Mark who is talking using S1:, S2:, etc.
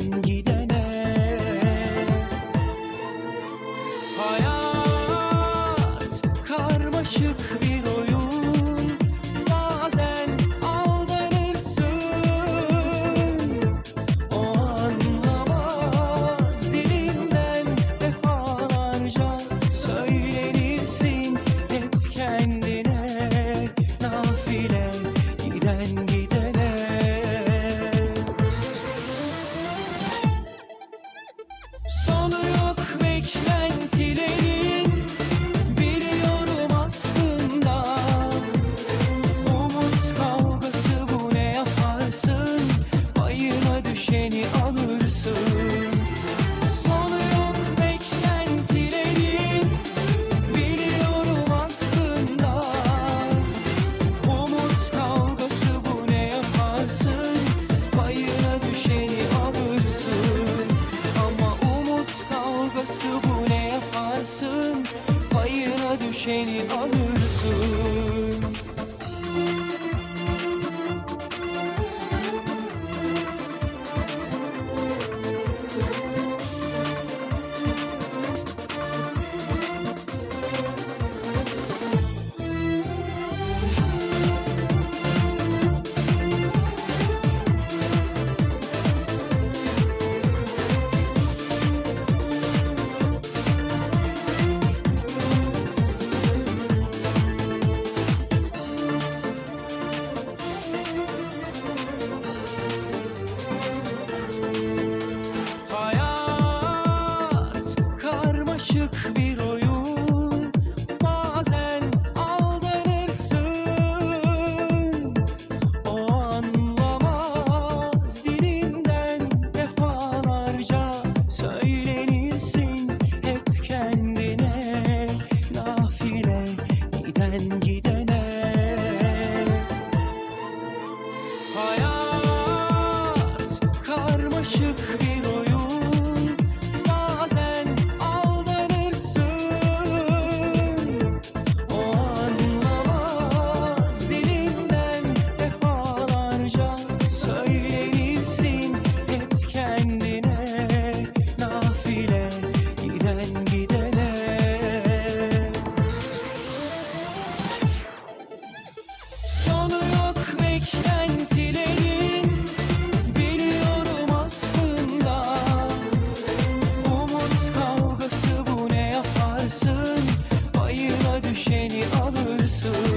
S1: sen gidene. Hayat karmaşık bir oyun. Bazen aldanırsın. O anlamaz dilinden defalarca Söylenirsin hep kendine. Nafile giden neşeni alırsın. You.